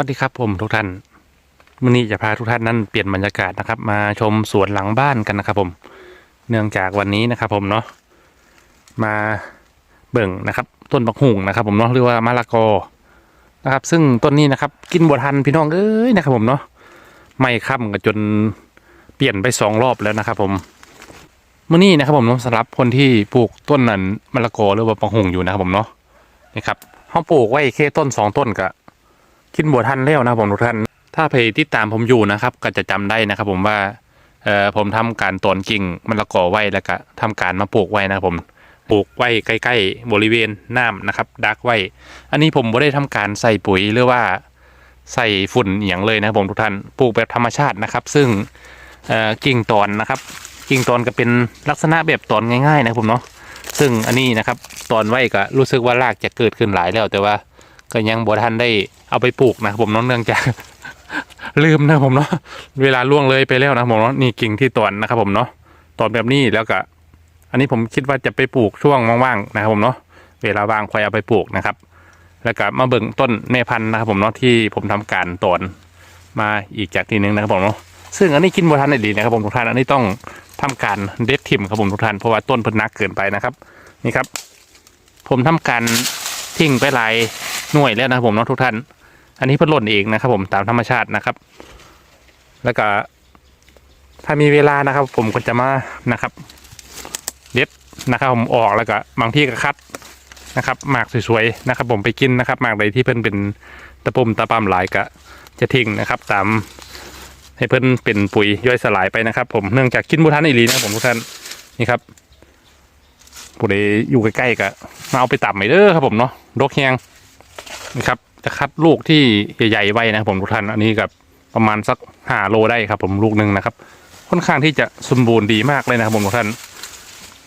วัสดีครับผมทุกท่านวันนี้จะพาทุกท่านนั้นเปลี่ยนบรรยากาศนะครับ มาชมสวนหลังบ้านกันนะครับผม เนื่องจากวันนี้นะครับ ผมเนาะมาเบิ่งนะครับ ต้นบักหุ่งนะครับ ผมเนาะหรือว่ามะละกอนะครับ ซึ่งต้นนี้นะครับ กินบัวทันพี่น้องเอ้ยนะครับ ผมเนาะไม่ค่ำกันจนเปลี่ยนไปสองรอบแล้วนะครับ ผมเมื่อนี้นะครับ ผมเนาะสำหรับคนที่ปลูกต้นนั้นมะละกอหรือว่าบักหุ่งอยู่นะครับ ผมเนาะนี่ครับเขาปลูกไว้แค่ต้นสองต้นกะ กินบัวทันแล้วนะผมทุกท่าน ถ้าเพจติดตามผมอยู่นะครับ ก็จะจำได้นะครับ ผมว่าเอ่อผมทำการตอนกิ่งมะละกอไว้แล้วก็ทำการมาปลูกไว้นะครับผมปลูกไว้ใกล้ ๆ บริเวณน้ำนะครับดักไว้ อันนี้ผมไม่ได้ทำการใส่ปุ๋ยหรือว่าใส่ฝุ่นอย่างเลยนะครับผมทุกท่านปลูกแบบธรรมชาตินะครับ ซึ่งกิ่งตอนนะครับกิ่งตอนก็เป็นลักษณะแบบตอนง่าย ๆ นะผมเนาะซึ่งอันนี้นะครับตอนไว้ก็รู้สึกว่ารากจะเกิดขึ้นหลายแล้วแต่ว่า ก็ยังบ่ทันได้เอาไปปลูกนะครับผมเนาะเนื่องจากลืมนะผมเนาะเวลาล่วงเลยไปแล้วนะผมเนาะนี่กิ่งที่ตอนนะครับผมเนาะตอนแบบนี้แล้วก็ อันนี้ผมคิดว่าจะไปปลูกช่วงว่างๆนะครับผมเนาะเวลาว่างค่อยเอาไปปลูกนะครับ แล้วก็มาเบิ่งต้นแม่พันธุ์นะครับผมเนาะที่ผมทำการตอนมาอีกจากทีนึงนะครับผมเนาะซึ่งอันนี้กินบัวทันได้ดีนะครับผมทุกท่านอันนี้ต้องทำการเด็ดทิมครับผมทุกท่านเพราะว่าต้นเพิ่นนักเกินไปนะครับ นี่ครับ ผมทำการทิ้งไปหลาย หน่วยแล้วนะครับผมเนาะทุกท่าน อันนี้เพิ่นหล่นเองนะครับผมตามธรรมชาตินะครับ แล้วก็ ถ้ามีเวลานะครับ ผมก็จะมานะครับเด็ดนะครับผมออกแล้วก็บางที่ก็คัดนะครับหมากสวยๆนะครับ ผมไปกินนะครับหมากใดที่เพิ่นเป็นตะปุ่มตะปำหลายก็จะทิ้งนะครับ ตามให้เพิ่นเป็นปุ๋ยย่อยสลายไปนะครับ ผมเนื่องจากกินบุทันอีหลีนะครับผมทุกท่านนี่ครับผู้ใดอยู่ใกล้ๆก็มาเอาไปตับไปเด้อครับผมเนาะดกแฮง นี่ครับจะคัดลูกที่ใหญ่ๆไว้นะครับผมทุกท่านอันนี้กับประมาณสักห้าโลได้ครับ ผมลูกหนึ่งนะครับ ค่อนข้างที่จะสมบูรณ์ดีมากเลยนะครับผมทุกท่าน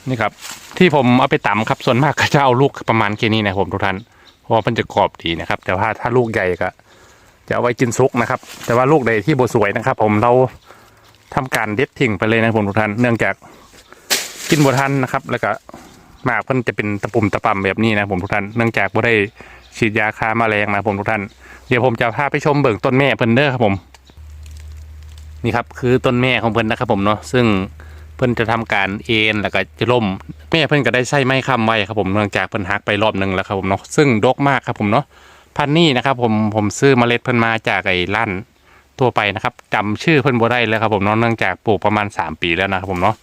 นี่ครับ ที่ผมเอาไปตำครับส่วนมากก็จะเอาลูกประมาณแค่นี้นะครับผมทุกท่านเพราะว่ามันจะกรอบดีนะครับ แต่ว่าถ้าลูกใหญ่ก็จะเอาไว้กินซุกนะครับ แต่ว่าลูกใดที่บสวยนะครับ ผมเราทำการเด็ดทิ้งไปเลยนะผมทุกท่านเนื่องจากกินบทันนะครับ แล้วก็หมากมันจะเป็นตะปุ่มตะป่ำแบบนี้นะผมทุกท่านเนื่องจากบ่ได้ ฉีดยาฆ่าแมลงนะผมทุกท่าน เดี๋ยวผมจะพาไปชมเบิ่งต้นแม่เพิ่นเด้อครับผม นี่ครับคือต้นแม่ของเพิ่นนะครับผมเนาะซึ่งเพิ่นจะทำการเอ็นแล้วก็จะล่ม แม่เพิ่นก็ได้ใช้ไม้ค้ำไว้ครับผมเนื่องจากเพิ่นหักไปรอบหนึ่งแล้วครับผมเนาะซึ่งดกมากครับผมเนาะพันนี้นะครับผมผมซื้อเมล็ดเพิ่นมาจากไอ้ลั่นทั่วไปนะครับจำชื่อเพิ่นบ่ได้แล้วครับผมเนาะเนื่องจากปลูกประมาณ 3 ปีแล้วนะครับผมเนาะ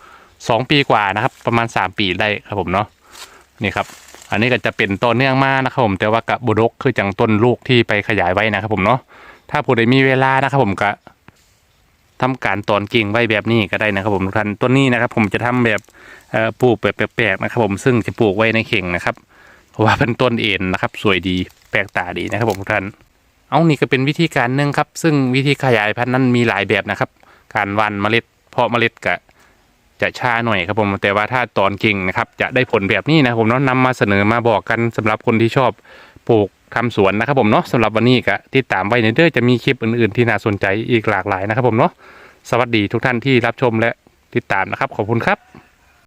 สองปีกว่านะครับ ประมาณ 3 ปีได้ครับผมเนาะนี่ครับ อันนี้ก็จะเป็นต้นเนื่องมากนะครับผมแต่ว่ากับบุดกคือจังต้นลูกที่ไปขยายไว้นะครับผมเนาะถ้าผู้ใดมีเวลานะครับผมก็ทำการตอนกิ่งไว้แบบนี้ก็ได้นะครับผมทุกท่านต้นนี้นะครับ ผมจะทำแบบปลูกแบบแปลกๆนะครับ ผมซึ่งจะปลูกไว้ในเข่งนะครับ เพราะว่าเป็นต้นเอ็นนะครับ สวยดีแปลกตาดีนะครับผมทุกท่านเอานี่ก็เป็นวิธีการหนึ่งครับ ซึ่งวิธีขยายพันธุ์นั้นมีหลายแบบนะครับ การหวันเมล็ดเพาะเมล็ดก็ จะช้าหน่อยครับผมแต่ว่าถ้าตอนกิ่งนะครับ จะได้ผลแบบนี้นะผมเนาะนำมาเสนอมาบอกกันสำหรับคนที่ชอบปลูกทำสวนนะครับผมเนาะสำหรับวันนี้ก็ติดตามไว้ในเด้อจะมีคลิปอื่นๆ ที่น่าสนใจอีกหลากหลายนะครับผมเนาะสวัสดีทุกท่านที่รับชมและติดตามนะครับขอบคุณครับ